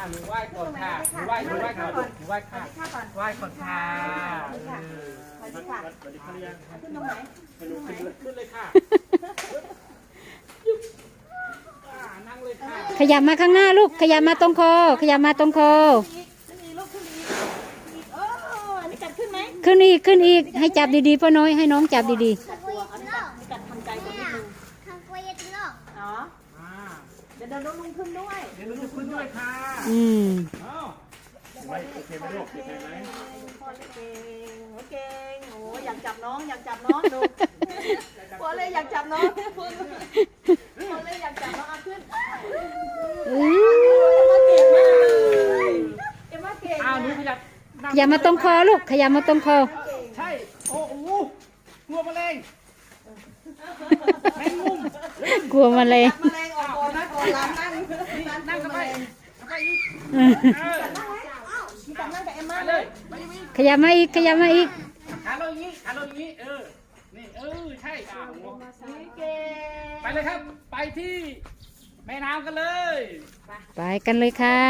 อ่าหนูไหว้ก่อนค่ะหนูไหว้หนูไหว้ก่อนหนูไหว้ค่ะข้าก่อนไหว้ก่อนค่ะเออสวัสดีค่ะสวัสดีค่ะยังขึ้นตรงไหนให้หนูขึ้นเลยขึ้นเลยค่ะอ่านั่งเลยค่ะขยับมาข้างหน้าลูกขยับมาตรงคอ ขยับมาตรงคออีกขึ้นอีกลูกขึ้นอีกอีกโอ้อันนี้กัดขึ้นไหมขึ้นอีกขึ้นอีกให้จับดีๆพ่อน้อยให้น้องจับดีกัดตัวอันนี้กัดอันนี้กัดทำใจก่อนนิดนึงทำกล้วยติโลกเนาะอ่าเดี๋ยวเดินลุงขึ้นด้วยเดี๋ยวหนูจะขึ้นด้วยค่ะๆอืมเอ้าไว้โอเคไหมลูกโอเคไหมพ่อเก่งโอ้เก่งโอ้อยากจับน้องอยากจับน้องดูพ่อเลยอยากจับน้องพ่อเลยอยากจับน้องเอาขึ้นอื้เก่งอมากเลยเอ็มว่าเก่งอ้าวหนูขยับนั่งขยับมาตรงคอลูกขยับมาตรงคอ ใช่ โอ้โหหัวแมลงแมงมุมกลัวมาเลยแมลงออกก่อนนะก่อนร้านนั่ง อีกเออมีการนั่งกับเอ็มมามาเลเลยยไปอีกขยับมาอีกขยับมาอีกขาลงอย่างนี้ขาลงอย่างนี้เออนี่เออใช่อ่าหัวเก่งไปเลยครับ ไปที่แม่น้ำกันเลย ไปกันเลยค่ะ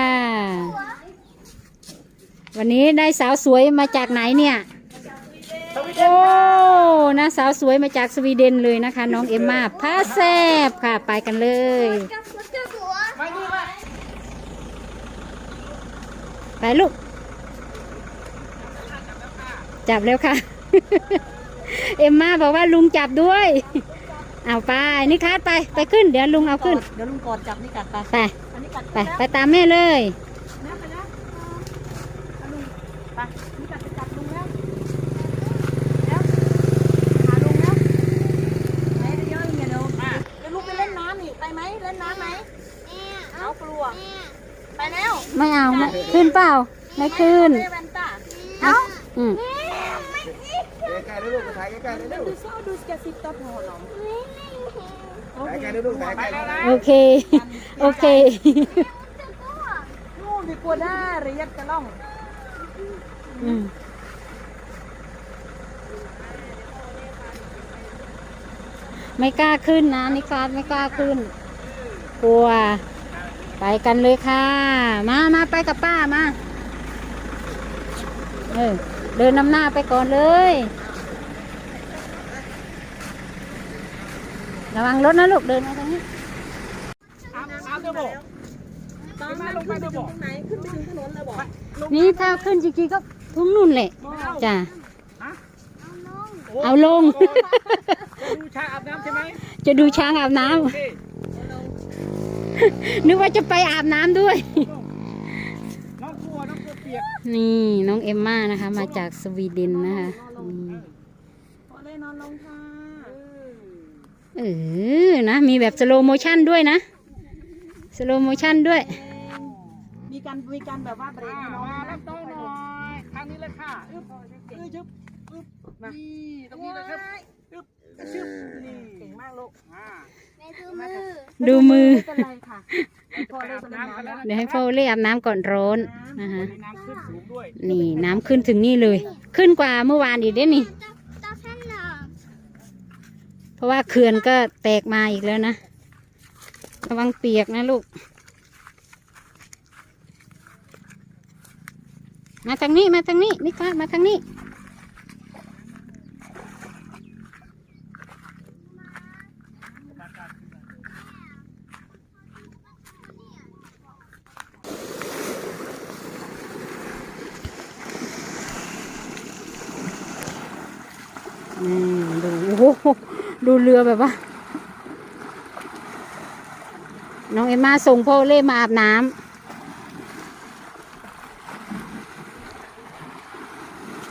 วันนี้ได้สาวสวยมาจากไหนเนี่ยสวีเดโอ้นนะสาวสวยมาจากสวีเดนเลยนะคะ น้องเอมมาพาแซบค่ะ ไปกันเลยกับกับหัว ไปนี่มาไปลูก จับแล้วค่ะ เอ็มมาบอกว่าลุงจับด้วย เอาไปนี่คาดไปไปขึ้น เดี๋ยวลุงเอาขึ้น เดี๋ยวลุงกอดจับนี่กัดไปไปอันนี้กัดไปไปตามแม่เลยนะไปนะเอาลุงไปนี่กัดไปจับลุงแล้วแล้วหาลุงแล้วไหนเยอะๆเนี่ยเดี๋ยวเดี๋ยวลุงไปเล่นน้ำอีกไปไหมเล่นน้ำไหมแม่เอากลัว ไปแล้วไม่เอาไม่ขึ้นเปล่า ไม่ขึ้นเล่นแวนต้าอืมใกล้ๆเลยลูกถ่ายใกล้ๆเลยลูกดูโซ่ดูสเก็ตซิปตัวพอหรอถ่ายใกล้ๆเลยลูกถ่ายไปใกล้แล้วนะโอเค โอเคนู่นดีกว่าได้เรียกกระล่องอืม ไม่กล้าขึ้นนะนิคาไม่กล้าขึ้น กลัว ไปกันเลยค่ะ มามาไปกับป้ามา เออ เดินนำหน้าไปก่อนเลย ระวังรถนะลูก เดินมาทางนี้อาบอาบเดี๋ยวบอกตอนนั้นขึ้นไปถึงตรงไหน ขึ้นไปถึงถนนเลยบอกนี่ถ้าขึ้นจริงๆก็ทุ่งนุ่นแหละจ้ะเอาลง จะดูชายอาบน้ำใช่ไหมจะดูช้างอาบน้โอเคำ นึกว่าจะไปอาบน้ำด้วย น้องกลัวน้องกลัวเปียกนี่น้องเอมม่านะคะ มาจากสวีเดนนะคะอืมพอเลยนอนลงค่ะเออนะ มีแบบสโลโมชั่นด้วยนะสโลโมชั่นด้วย มีการมีการแบบว่าเบรกอ่าให้น้องมานะรับน้องหน่อยทางนี้เลยค่ะอึ๊บอึ๊บยึบอึ๊บนี่ตรงนี้เลยครับอึ๊บกระชึบนี่เก่งมากลูกอ่า แม่คือมือดูมือ ไม่เป็นไรค่ะพอไปเลยอาบเป็นน้ำกันแล้วเดี๋ยวให้พ่อเล่อาบน้ำก่อนร้อนนะคะวันนี้น้ำขึ้นสูงด้วยนี่น้ำขึ้นถึงนี่เลย ขึ้นกว่าเมื่อวานอีกเด้นี่ ต้องต้องแค่หนอเพราะว่าเขื่อนก็แตกมาอีกแล้วนะระวังเปียกนะลูก มาทางนี้มาทางนี้นี่ค่ะมาทางนี้ อืมดูโอ้โห ดูเรือแบบว่า น้องเอ็มมาส่งพ่อเล่มาอาบน้ำ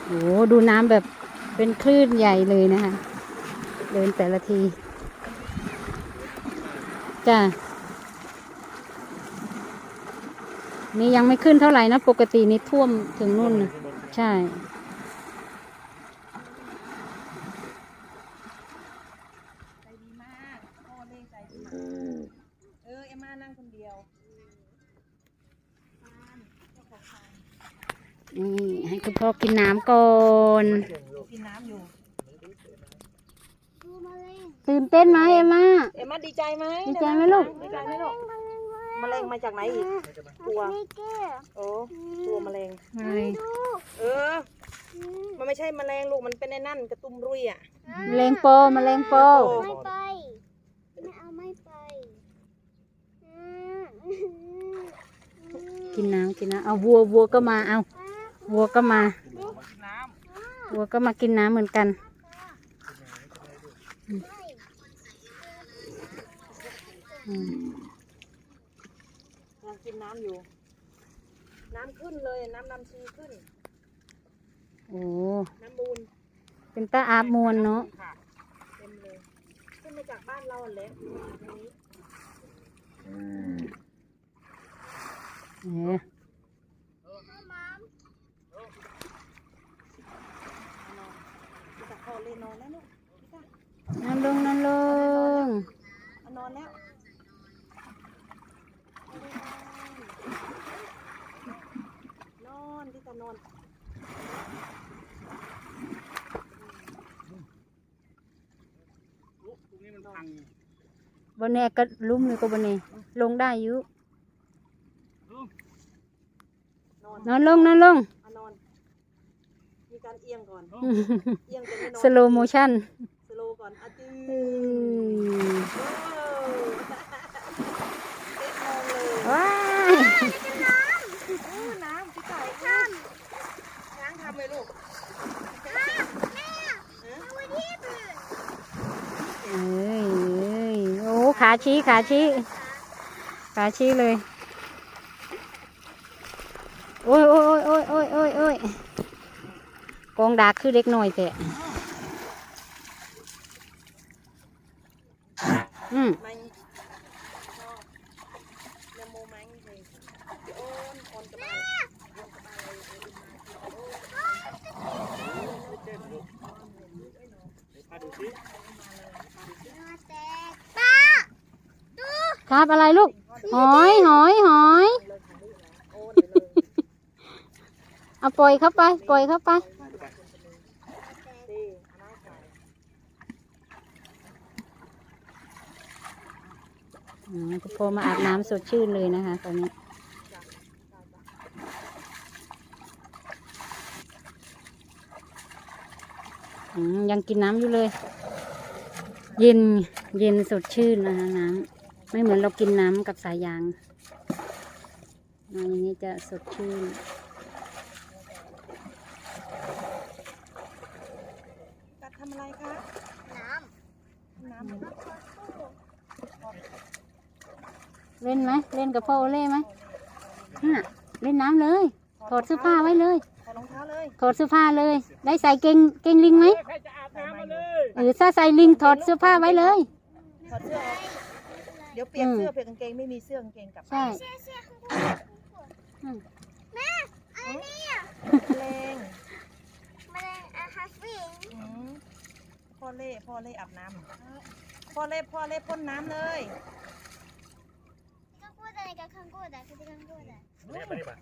โอ้ดูน้ำแบบเป็นคลื่นใหญ่เลยนะคะ เดินแต่ละที จ้ะนี่ยังไม่ขึ้นเท่าไหร่นะ ปกตินี่ท่วมถึงนู่น ใช่ ใจดีมากพ่อเล่ใจดีมากเออเอ็มมานั่งคนเดียว นี่ให้คุณพ่อกิ นน้ำก่อน กินน้ำอยู่ดูมาเลยตื่นเต้นไหมเอ็มมาเอ็มมาดีใจไหมดีใจไหมลูก ดีใจไหมลูกมาเลยมาเลยแมลงมาจากไหนอีกกลัวไม่เก้อโอ้กลัวแมลงอะไรดูเออ มันไม่ใช่แมลงลูกมันเป็นไอ้นั่นกระตุ้มรุยอะแมลงโปแมลงโปไม่ไปไม่เอาไม่ไปอืมกินน้ำกินน้ำเอาวัววัวก็มาเอาวัวก็มาน้ำ วัวก็มากินน้ำเหมือนกันอืมกำลังกินน้ำอยู่ น้ำขึ้นเลย น้ำนำชีขึ้น โอ้ น้ำมูลเป็นตาอาบมวนเนาะค่ะเต็มเลย ขึ้นมาจากบ้านเราแหละตรงนี้เออ พี่ตะคอเลยนอนแล้วลูกพี่ตะ นั่นลงนั่นลงเอานอนแล้วนอนพี่ตานอนลูกตรงนี้มันพังบนแนก็ลุ่มเลยก็บนแนลงได้อยู่นอนนอนลงนอนลงเอานอนมีการเอียงก่อนเอียงจนไม่นอนสโลโมชั่นสโล ก่อนอาจือือมโอ้เอ็ดมองเลยว้ายอู้น้ำพี่ไก่ทำช้างทำเลยลูกเอ้ยเอ้ยโอ้ขาชี้ขาชี้ขาชี้เลย โอ้ยโอ้ยโอ้ยโอ้ยโอ้ยโอ้ยกองดากคือเล็กหน่อยแต่อืม มันชอบยาโมมันเลยโอนโอนกระบาลโอนกระบาลเลยโอนมา มาดูสิ แตกป้าดู ครับอะไรลูก หอยหอยหอยโอนเลยเอาปล่อยเข้าไป ปล่อยเข้าไปดีเอาน้ำใส่อืมคุณพ่อมาอาบน้ำสดชื่นเลยนะคะตอนนี้อืมยังกินน้ำอยู่เลย เย็นเย็นสดชื่นนะคะน้ำ ไม่เหมือนเรากินน้ำกับสายยางน้ำอย่างนี้จะสดชื่นกัดทำอะไรคะ น้น้ำ เล่นไหม เล่นกับพ่อโอเล่ไหมน่ะเล่นน้ำเลย ถอดเสื้อผ้าไว้เลย ถอดรองเท้าเลย ถอดเสื้อผ้าเลย ได้ใส่เกงเกงลิงไหมใครจะอาบน้ำมาเลยเออถ้าใส่ลิงถอดเสื้อผ้าไว้เลย ถอดเสื้อออกเดี๋ยวเปลี่ยนเสื้อเปลี่ยนกางเกงไม่มีเสื้อกางเกงกลับใช่ำเชี่ยเชี่ยข้างบนข้างบนแม่อะไรเนี่ยแรงแมลงอาหารฟิงอืมพ่อเล่พ่อเล่อาบน้ำพ่อเล่พ่อเล่พ่นน้ำเลยข้างบนอะไรกับข้างบนอะคือข้างบนอะเนี่ยไปดิบ่ะ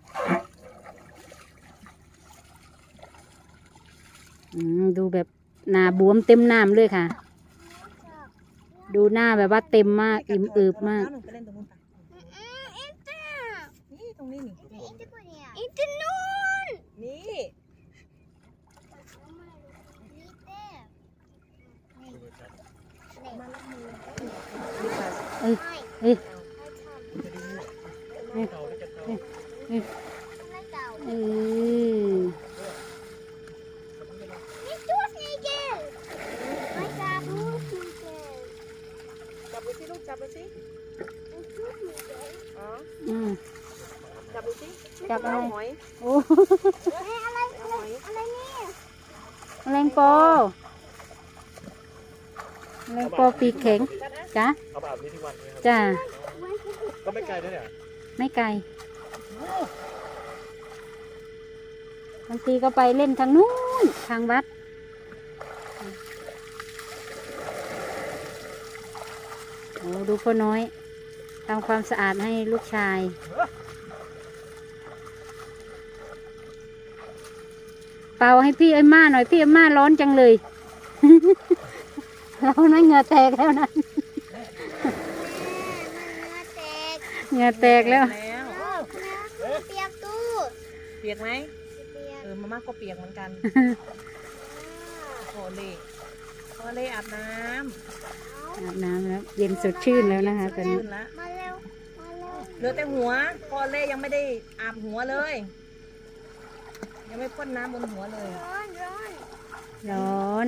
อืมดูแบบหน้าบวมเต็มน้ำเลยค่ะ ดูหน้าแบบว่าเต็มมาก อิ่มเอิบมาก หนูไปเล่นตรงนู้นไปอืมอินเตอร์นี่ตรงนี้นี่อินเตอร์ปุ่นเนี่ยอินเตอร์นู่นนี่นี่เต้มาลักมือเอ้ยไม่เอ้ย ไม่ทำ เก่าแล้วจะเก่า ไม่เก่า เออ นี่ตัวสเนเกลไม่จับลูกสเนเกล จับ ดูสิลูกจับดูสิตัวสเนเกลอ๋ออืม จับดูสิจับอะไรหอยโอ้เฮ้ยอะไรอะไรอะไรเนี่ยแมลงปอแมลงปอปีกแข็งจ้ะเอาแบบนี้ทุกวันเลยครับจ้ะก็ไม่ไกลนะเนี่ยไม่ไกลบางทีก็ไปเล่นทางนู้นทางวัด อ้ดูพ่อน้อยทำความสะอาดให้ลูกชาย เป่าให้พี่เอ็มม่าหน่อยพี่เอ็มม่าร้อนจังเลยร้อนไหม่เหงื่อแตกแล้วนะแม่มันเนื้อแตกเหเหงื่อแตกแล้วแล้ว เปียกตู้เปียกไหมเปียกเออมาม่าก็เปียกเหมือนกันโอเล่โอเล่อาบน้ อาบน้ำแล้วเย็นสดชื่นแล้วนะคะำตอนนี้ขึ้นละมาเร็วมาเร็วเหลือแต่หัวโอเล่ยังไม่ได้อาบหัวเลย ยังไม่พ่นน้ำบนหัวเลย ร้อนร้อนร้อน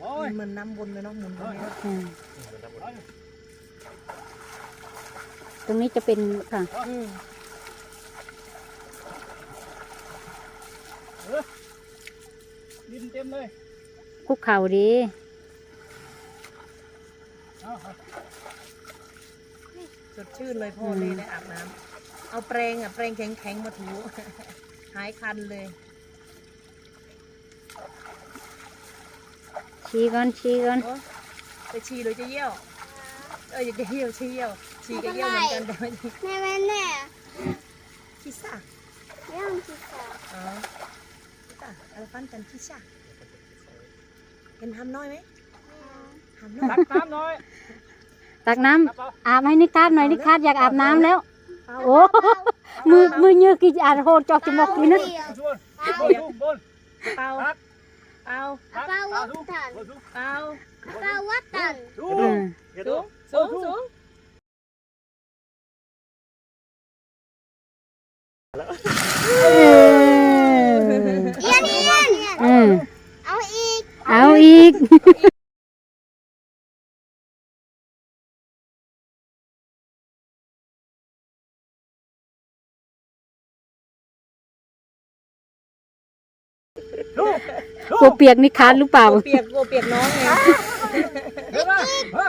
โอ้ยเหมือนน้ำบนเลยเนาะหมุนตรงนี้อืมตรงนี้จะเป็นค่ะอืมดินเต็มเลย คุกเข่าดีเอาสดชื่นเลยพ่อเล่ได้อาบน้ำเอาแปรงอะแปรงแข็งๆมาถูหายคันเลย ชี้ก่อนชี้ก่อนโอ้ไปฉี่หรือจะเยี่ยว เอออยากจะเยี่ยวฉี่เยี่ยวฉี่กับเยี่ยวเหมือนกันแต่ว่าแม่แม่แน่ขี้ซ่ายังคิดต่ออ๋อขี้ซ่าอะไรฟันกันขี้ซ่า เห็นทำน้อยไหมทำน้อยตักน้ำหน่อยตักน้ตักเอาำอาบให้นิคาดหน่อยนิคาดอยากอาบน้ำแล้วเอาโอ้มือมือเยอะกี่อาโหดจอกจมูกนี่นะชวนบนบนเป่าตักเป่าตักปลาวัตัดกตันเป่าปลาวัดตันดูอืมสูงสูงสูงเออ เอียนเอียน อืม เอาอีก เอาอีกดูกลัวเปียกนิคาดหรือเปล่ากลัวเปียกกลัวเปียกน้องไงเดี๋ยวมามา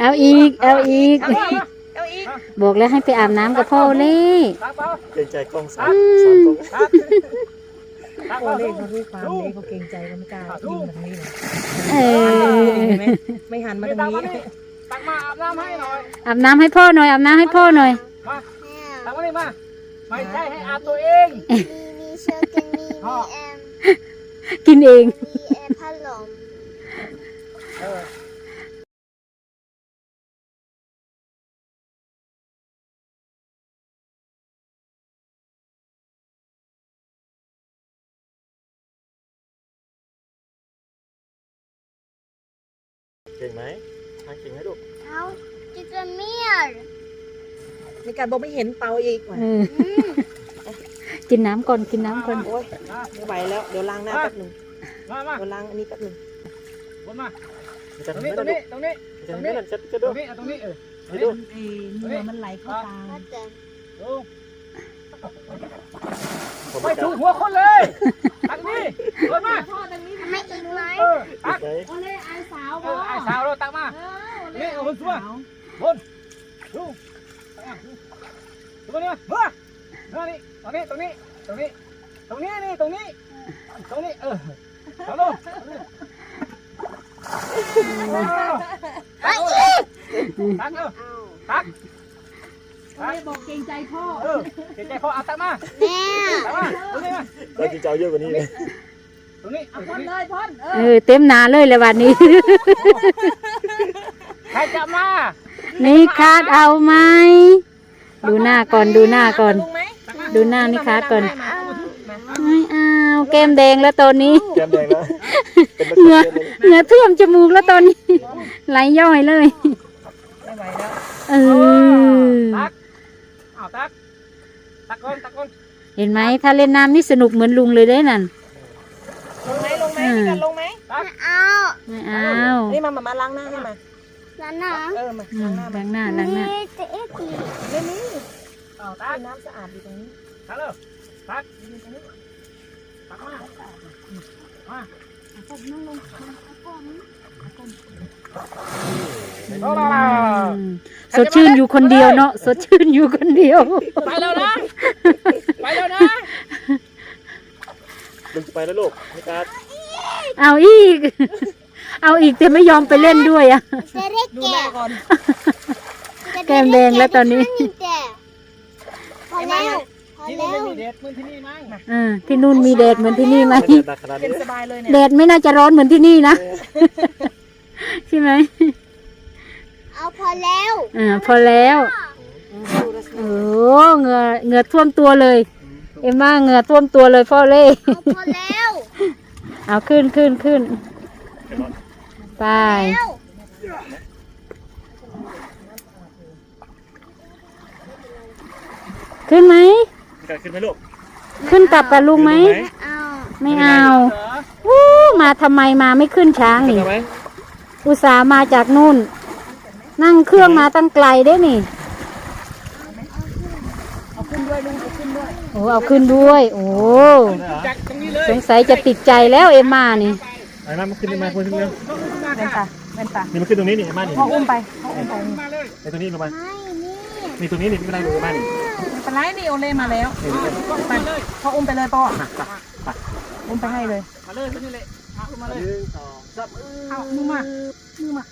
เอาอีกเอาอีกเอาอีก เอาอีก บอกแล้วให้ไปอาบน้ำกับพ่อเล่ตักเปล่าเกรงใจกล้องสามอืสามมกล้องตักตัก โอเล่เขารู้ความเล่เขาเกรงใจเขาไม่กล้ายิงแบบนี้เลยเออเห็นไหมไม่หันมาตรงนี้ตักมาอาบน้ำให้หน่อยอาบน้ำให้พ่อหน่อยอาบน้ำให้พ่อหน่อยมาตักมาเลยมาไม่ใช่ให้อาบตัวเองมีมีเชือกกันมีมีแอมกินเอง เก่งไหมทางเก่งไหมลูกเอาจิกเมียร์ในการบอกไม่เห็นเป่าอีกว่ะเออกินน้ำก่อนกินน้ำก่อนโอ้ยไม่ไหวแล้ว เดี๋ยวล้างหน้าแป๊บหนึ่งมามาเดี๋ยวล้างอันนี้แป๊บหนึ่งบนมาจะตรงทำนี้ไม่ตรได้งลูนี้กตรงนี้จะทำไม่ได้จะจะตรดูงนี้ ตรงนี้เออให้ดูเอ้เนื้อมันไหลเข้าตาวัดตันดูผม ไม่ไม่ถูถูกกหัวคนเลยตักนี่บนมาทำไมอีกไหมเออตักไหมโอเล่ไอสาวเออไอ้สาวเราตักมานี่เอาบนตัวบนดูอะดูดูตรงนี้มาเฮ้ยนี่ตรงนี้ตรงนี้ตรงนี้ตรงนี้นี่ตรงนี้ตรงนี้เออเอาลงตักตักตักเออเอาตัก โอเล่บอกเกรงใจพ่อเออเกรงใจเขาเอาตักมาแม่ตักมาตรงนี้มาเราจะเจ้าเยอะกว่านี้เลยตรงนี้เอาตพ่รงนนี้เลยพ่นเอเอออเต็มหนาเลยเลยวันนี้ ใครจะมา นี่คาดเอาไหม ดูหน้าก่อนดูหน้าก่อนลุงไหมดูหน้านี่คาดก่อนมามามาไม่เอาแก้มแดงแล้วตอนนี้ แก้มแดงแล้วเป็นตะเหเกีงื่ยอบเลยเหงื่อท่วมจมูกแล้วตอนนี้ ไหลย่อยเลย ไม่ไหวแล้ว เออ เห็นไหมถ้าเล่นน้ำนี่สนุกเหมือนลุงเลยได้นั่นลงไหมลงไหมพี่กันลงไหมตักเอาไม่เอานี่มามามาล้างหน้าให้มาแล้วนะเออมาอืล้ามงหน้ามาล้างหน้าล้างหน้านี่จะเอ็กซ์ไม่มีเอาตักน้ำสะอาดอยู่ตรงนี้ตักเลยตักตักมามาอืม สดชื่นอยู่คนเดียวเนาะสดชื่นอยู่คนเดียว ไปแล้วนะ ไปแล้วนะลุงจะไปแล้วลูกไม่การเอาอีก เอาอีกแต่ไม่ยอมไปเล่นด้วยอะจะเรียกดูแกหน้าก่อนแก้มแดงแล้วตอนนี้พอแล้วพอที่แล้นี่วไม่มีเด็ดเหมือนที่นี่มั้งอ่าที่นู่นมีแดดเหมือนที่นี่ไหมไม่ได้หนักขนาดเย็นี้นสบายเลยเนี่ยแดดไม่น่าจะร้อนเหมือนที่นี่นะ ใช่ไหมเอาพอแล้วอ่าพอแล้วโอ้เหงื่อเหงื่อท่วมตัวเลย เอ็มว่าเหงื่อท่วมตัวเลยพ่อเล่เอาพอแล้วเอาขึ้นขึ้นขึ้นเดี๋ยวรอไปแล้วขึ้นไหมพี่การขึ้นไหมลูกขึ้นกลับกับลุงไหมเอาไม่เอาเหรอวู้มาทำไมมาไม่ขึ้นช้างขึ้นนี่เอาไหมอุตส่าห์มาจากนู่น นั่งเครื่องมาตั้งไกลได้นี่เอาขึ้นด้วยลุงเอาขึ้นด้วยโอ้เอาขึ้นด้วย โอ้จากตรงนี้เลยสงสัยจะติดใจแล้วเอ็มมานี่ไหนมามาขึ้นมาขึ้นเร็วเล่นตาเล่นตานี่มาขึ้นตรงนี้นี่มานี่พ่ออุ้มไปพ่ออุ้มไปมาเลยในตรงนี้ลงมาไม่นี่นี่ตรงนี้นี่ไม่เป็นไรลูกมานี่ไม่เป็นไรนี่โอเล่มาแล้วนี่นี่ไปพ่ออุ้มไปเลยพ่ออุ้มไปให้เลยมาเลยคนนี้เลย มาขึ้นมาเลยเอามือมามือมา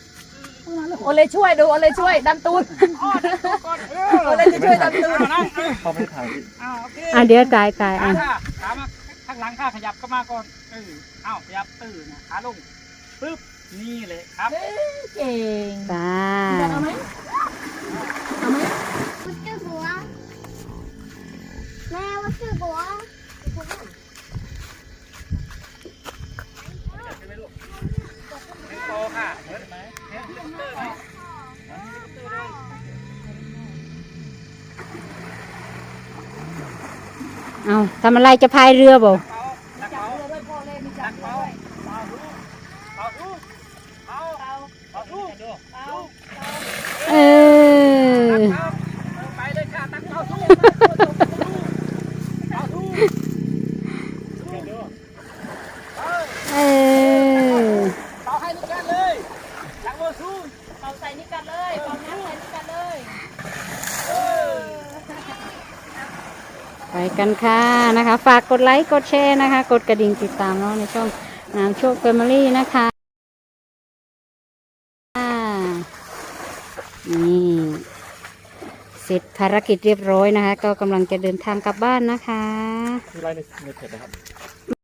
มือมาเลยโอเล่ช่วยดูโอเล่ช่วยดันตูนอ้อเดี๋ยวก่อนเออโอเล่จะช่วยดันตูนเอานะเออพ่อไม่ได้ถ่ายพี่เอาโอเคอะเดี๋ยวตายตายขาอะค่ะขามาข้างหลังค่ะขยับเข้ามาก่อนเออเอ้าขยับตื่นนะขาลงปึ๊บนี่เลยครับเก่งตาจะเอาไหมเอาไหมวัดชื่อบัวแม่วัดชื่อบัว โตค่ะเห็นไหมเห็นเห็นเตอร์ไหม เอา ทำอะไรจะพายเรือบ่เออจักเอาจักเอาเอาดูเอาดูเอาเอาดูเอา เออ เอาไปเลยค่ะตักเอาดูเอาดู เออ เอาให้นี่กันเลยจักโมซู เป่าใส่นี่กันเลยเป่าน้ำใส่นี่กันเลย ไปกัน ค่ะนะคะ ฝากกดไลค์กดแชร์นะคะ กดกระดิ่งติดตามเนาะในช่องน้ำโชคเฟมิลี่นะคะนี่เสร็จภารกิจเรียบร้อยนะคะ ก็กำลังจะเดินทางกลับบ้านนะคะมีไลน์ในในเพจนะครับ